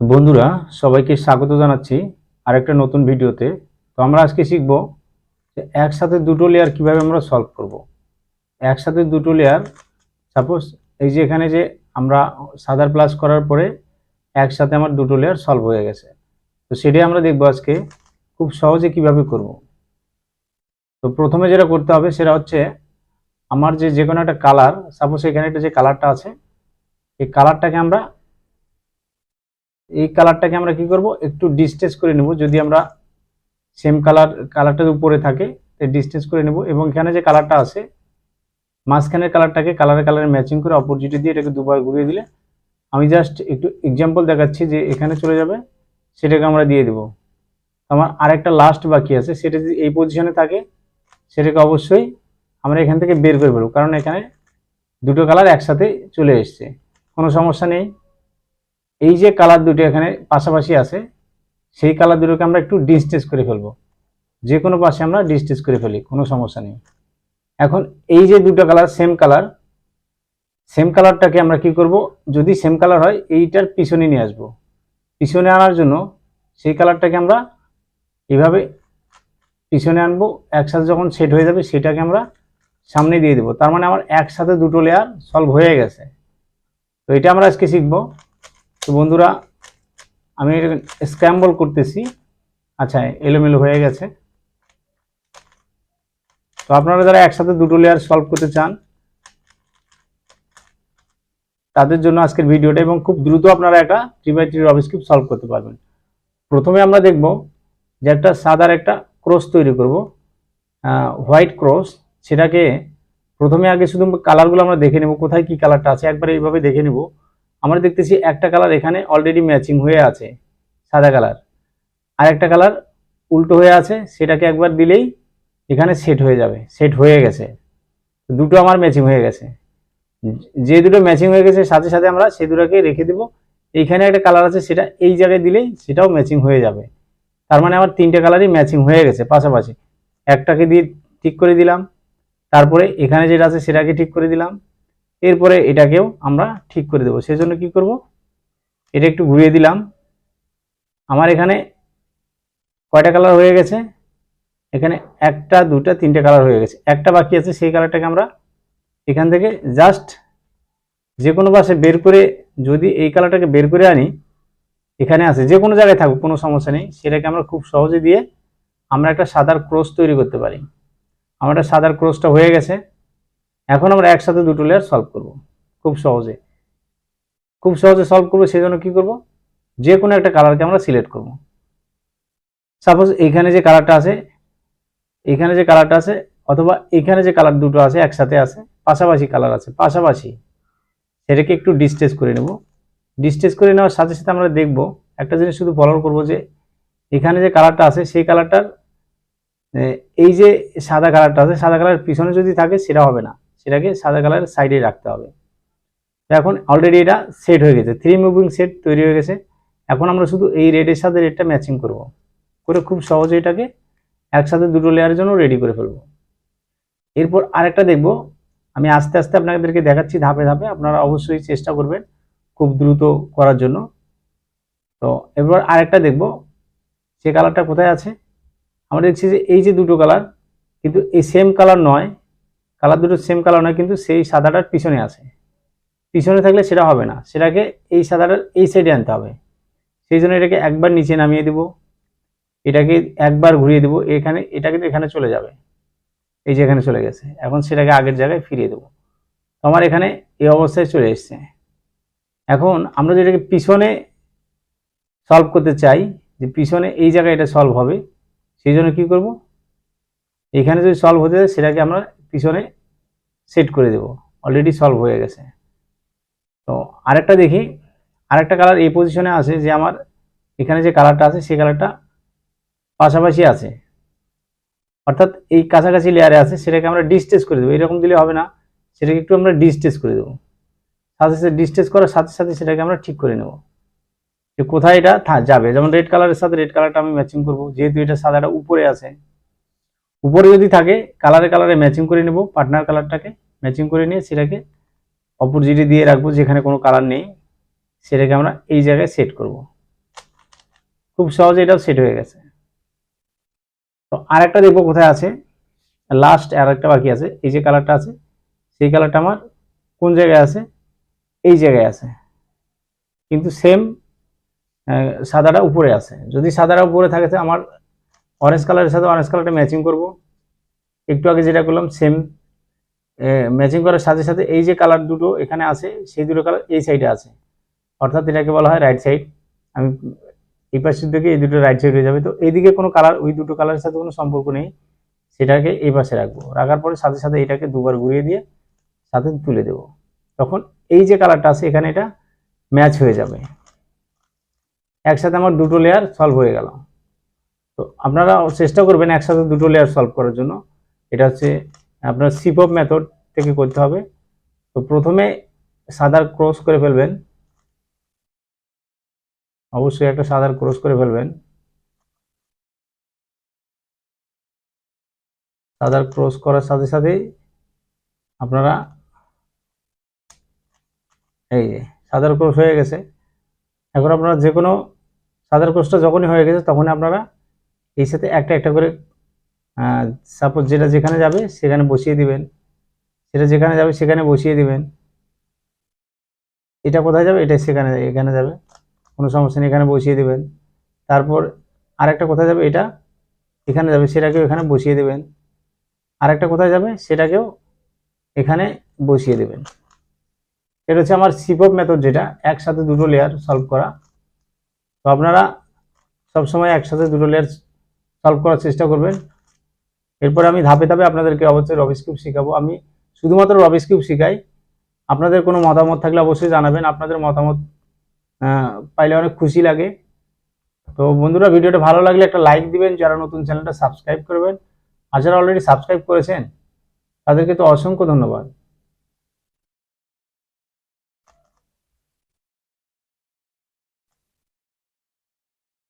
বন্ধুরা, সবাইকে স্বাগত জানাচ্ছি আরেকটা নতুন ভিডিওতে। তো আমরা আজকে শিখব যে একসাথে দুটো লেয়ার কীভাবে আমরা সলভ করব। একসাথে দুটো লেয়ার সাপোজ এই যে এখানে যে আমরা সাদার প্লাস করার পরে একসাথে আমার দুটো লেয়ার সলভ হয়ে গেছে। তো সেটাই আমরা দেখব আজকে খুব সহজে কীভাবে করব। তো প্রথমে যেটা করতে হবে সেটা হচ্ছে আমার যে যে কোনো একটা কালার সাপোজ এখানে একটা যে কালারটা আছে, এই কালারটাকে আমরা এই কালারটাকে আমরা কি করব? একটু ডিস্টেন্স করে নেব। যদি আমরা সেম কালার কালারটা উপরে থাকে ডিস্টেন্স করে নেব। এবং এখানে যে কালারটা আছে, মাঝখানের কালারটাকে কালারে কালারে ম্যাচিং করে অপরজিটে দিয়ে এটাকে দুবার ঘুরিয়ে দিলে, আমি জাস্ট একটু এক্সাম্পল দেখাচ্ছি যে এখানে চলে যাবে, সেটাকে আমরা দিয়ে দেব। আমার আরেকটা লাস্ট বাকি আছে, সেটা যদি এই পজিশনে থাকে, সেটাকে অবশ্যই আমরা এখান থেকে বের করে ফেলব। কারণ এখানে দুটো কালার একসাথে চলে এসছে। কোনো সমস্যা নেই। এই যে কালার দুটো এখানে পাশাপাশি আছে, সেই কালার দুটোকে আমরা একটু ডিস্টেন্স করে ফেলব। যে কোনো পাশে আমরা ডিস্টেন্স করে ফেলি, কোনো সমস্যা নেই। এখন এই যে দুটো কালার সেম কালার সেম কালারটাকে আমরা কি করব? যদি সেম কালার হয়, এইটার পিছনে নিয়ে আসব। পিছনে আনার জন্য সেই কালারটাকে আমরা এইভাবে পিছনে আনব, একসাথে যখন সেট হয়ে যাবে, সেটাকে আমরা সামনে দিয়ে দেবো। তার মানে আমার একসাথে দুটো লেয়ার সলভ হয়ে গেছে। তো এটা আমরা আজকে শিখব। তো বন্ধুরা, আমি স্ক্র্যাম্বল করতেছি। আচ্ছা এলোমেলো হয়ে গেছে। তো আপনারা যারা একসাথে দুটো লেয়ার সলভ করতে চান, তাদের জন্য আজকের ভিডিওটা এবং খুব দ্রুত আপনারা একটা থ্রি বাই থ্রি অবস্ক্রিপ সলভ করতে পারবেন। প্রথমে আমরা দেখব যে একটা সাদার একটা ক্রস তৈরি করব। হোয়াইট ক্রস সেটাকে প্রথমে আগে শুধু কালারগুলো আমরা দেখে নেব, কোথায় কি কালারটা আছে, একবার এইভাবে দেখে নেব। আমরা দেখতেছি একটা কালার এখানে অলরেডি ম্যাচিং হয়ে আছে, সাদা কালার আর একটা কালার উল্টো হয়ে আছে, সেটাকে একবার দিলেই এখানে সেট হয়ে যাবে সেট হয়ে গেছে। দুটো আমার ম্যাচিং হয়ে গেছে। যে দুটো ম্যাচিং হয়ে গেছে, সাথে সাথে আমরা সে দুটোকে রেখে দেব। এইখানে একটা কালার আছে, সেটা এই জায়গায় দিলেই সেটাও ম্যাচিং হয়ে যাবে। তার মানে আমার তিনটে কালারই ম্যাচিং হয়ে গেছে পাশাপাশি। একটাকে দিয়ে ঠিক করে দিলাম, তারপরে এখানে যেটা আছে সেটাকে ঠিক করে দিলাম। এরপরে এটাকেও আমরা ঠিক করে দেবো। সেজন্য কি করব? এটা একটু ঘুরিয়ে দিলাম। আমার এখানে কয়টা কালার হয়ে গেছে? এখানে একটা, দুটা, তিনটে কালার হয়ে গেছে। একটা বাকি আছে, সেই কালারটাকে আমরা এখান থেকে জাস্ট যে কোনো পাশে বের করে, যদি এই কালারটাকে বের করে আনি, এখানে আছে, যে কোনো জায়গায় থাকুক, কোনো সমস্যা নেই। সেটাকে আমরা খুব সহজে দিয়ে আমরা একটা সাদার ক্রস তৈরি করতে পারি। আমার একটা সাদার ক্রসটা হয়ে গেছে। এখন আমরা একসাথে দুটো লেয়ার সলভ করব। খুব সহজে। খুব সহজে সলভ করব সেই জন্য কি করব? যে কোনো একটা কালারকে আমরা সিলেক্ট করব। সাপোজ এখানে যে কালারটা আছে, এখানে যে কালারটা আছে, অথবা এখানে যে কালার দুটো আছে, একসাথে আছে, পাশাপাশি কালার আছে, পাশাপাশি। সেটাকে একটু ডিস্টেন্স করে নেব। ডিস্টেন্স করে নেওয়ার সাথে সাথে আমরা দেখব, একটা জিনিস শুধু ফলো করব যে, এখানে যে কালারটা আছে, সেই কালারটার এই যে সাদা কালারটা আছে, সাদা কালার পিছনে যদি থাকে, সেটা হবে না। সেটাকে সাদা কালারের সাইডে রাখতে হবে। এখন অলরেডি এটা সেট হয়ে গেছে। থ্রি মুভিং সেট তৈরি হয়ে গেছে। এখন আমরা শুধু এই রেডের সাথে রেডটা ম্যাচিং করব। করে খুব সহজে এটাকে একসাথে দুটো লেয়ারের জন্য রেডি করে ফেলব। এরপর আরেকটা দেখব। আমি আস্তে আস্তে আপনাদেরকে দেখাচ্ছি ধাপে ধাপে। আপনারা অবশ্যই চেষ্টা করবেন খুব দ্রুত করার জন্য। তো এরপর আরেকটা দেখব। সে কালারটা কোথায় আছে? আমরা দেখছি যে এই যে দুটো কালার কিন্তু এই সেম কালার নয়। কালার দুটো সেম কালার নয়, কিন্তু সেই সাদাটার পিছনে আছে। পিছনে থাকলে সেটা হবে না। সেটাকে এই সাদাটার এই সাইডে আনতে হবে। সেই জন্য এটাকে একবার নিচে নামিয়ে দেব। এটাকে একবার ঘুরিয়ে দেব। এখানে এটা কিন্তু এখানে চলে যাবে। এই যে এখানে চলে গেছে। এখন সেটাকে আগের জায়গায় ফিরিয়ে দেবো। আমার এখানে এই অবস্থায় চলে এসছে। এখন আমরা যেটাকে পিছনে সলভ করতে চাই, যে পিছনে এই জায়গায় এটা সলভ হবে, সেই জন্য কী করব? এখানে যদি সলভ হতে যায়, সেটাকে আমরা পিছনে সেট করে দেব। অলরেডি সলভ হয়ে গেছে। তো আরেকটা দেখি, আরেকটা কালার এই পজিশনে আছে যে আমার এখানে যে কালারটা আছে, সেই কালারটা পাশাপাশি আছে। অর্থাৎ এই কাছাকাছি লেয়ারে আছে, সেটাকে আমরা ডিস্টেজ করে দেবো। এরকম দিলে হবে না, সেটাকে একটু আমরা ডিস্টেজ করে দেবো। সাথে সাথে ডিস্টেজ করার সাথে সাথে সেটাকে আমরা ঠিক করে নেব। যে কোথায় এটা যাবে। যেমন রেড কালারের সাথে রেড কালারটা আমি ম্যাচিং করব। যেহেতু এটা সাদাটা উপরে আছে উপরে যদি থাকে কালারে কালারে ম্যাচিং করে নেব পার্টনার কালারটাকে ম্যাচিং করে নিয়ে সেটাকে অপোজিটে দিয়ে রাখব, যেখানে কোনো কালার নেই, সেটাকে আমরা এই জায়গায় সেট করব। খুব সহজে এটাও সেট হয়ে গেছে। তো আরেকটা দেখব কোথায় আছে। লাস্ট আর একটা বাকি আছে, এই যে কালারটা আছে, সেই কালারটা আমার কোন জায়গায় আছে? এই জায়গায় আছে। কিন্তু সেম সাদাটা উপরে আছে। যদি সাদাটা উপরে থাকে আমার অরেঞ্জ কালারের সাথে অরেঞ্জ কালারটা ম্যাচিং করব। একটু আগে যেটা করলাম সেম ম্যাচিং করার সাথে সাথে এই যে কালার দুটো এখানে আছে, সেই দুটো কালার এই সাইডে আছে। অর্থাৎ এটাকে বলা হয় রাইট সাইড আমি এই পাশের দিকে এই দুটো রাইট সাইড হয়ে যাবে। তো এইদিকে কোনো কালার ওই দুটো কালারের সাথে কোনো সম্পর্ক নেই। সেটাকে এই পাশে রাখব। রাখার পরে সাথে সাথে এটাকে দুবার ঘুরিয়ে দিয়ে সাথে তুলে দেব। তখন এই যে কালারটা আছে, এখানে এটা ম্যাচ হয়ে যাবে। একসাথে আমার দুটো লেয়ার সলভ হয়ে গেল। তো আপনারা চেষ্টা করবেন একসাথে দুটো লেয়ার সলভ করার জন্য। এটা হচ্ছে আপনার সিপ অফ মেথড থেকে করতে হবে। তো প্রথমে সাদার ক্রস করে ফেলবেন। অবশ্যই একটা সাদার ক্রস করে ফেলবেন। সাদার ক্রস করার সাথে সাথে আপনারা এই যে সাদার ক্রস হয়ে গেছে। এখন আপনারা যে কোনো সাদার ক্রসটা যখনই হয়ে গেছে তখনই আপনারা এই সাথে একটা একটা করে সাপোজ যেটা যেখানে যাবে সেখানে বসিয়ে দিবেন। সেটা যেখানে যাবে সেখানে বসিয়ে দিবেন। এটা কোথায় যাবে? এটা সেখানে, এখানে যাবে। কোনো সমস্যা নেই, এখানে বসিয়ে দিবেন। তারপর আরেকটা কোথায় যাবে? এটা এখানে যাবে, সেটাকেও এখানে বসিয়ে দেবেন। আরেকটা কোথায় যাবে? সেটাকেও এখানে বসিয়ে দেবেন। এটা হচ্ছে আমার সিপপ মেথড যেটা, একসাথে দুটো লেয়ার সলভ করা। তো আপনারা সবসময় একসাথে দুটো লেয়ার সলভ করার চেষ্টা করবেন। এরপর আমি ধাপে ধাপে আপনাদেরকে অবশ্যই রবিস কিউব শেখাবো। আমি শুধুমাত্র রবিস কিউব শেখাই। আপনাদের কোনো মতামত থাকলে অবশ্যই জানাবেন। আপনাদের মতামত পাইলে অনেক খুশি লাগে। তো বন্ধুরা, ভিডিওটা ভালো লাগলে একটা লাইক দিবেন। যারা নতুন চ্যানেলটা সাবস্ক্রাইব করবেন, আর যারা অলরেডি সাবস্ক্রাইব করেছেন, তাদেরকে তো অসংখ্য ধন্যবাদ।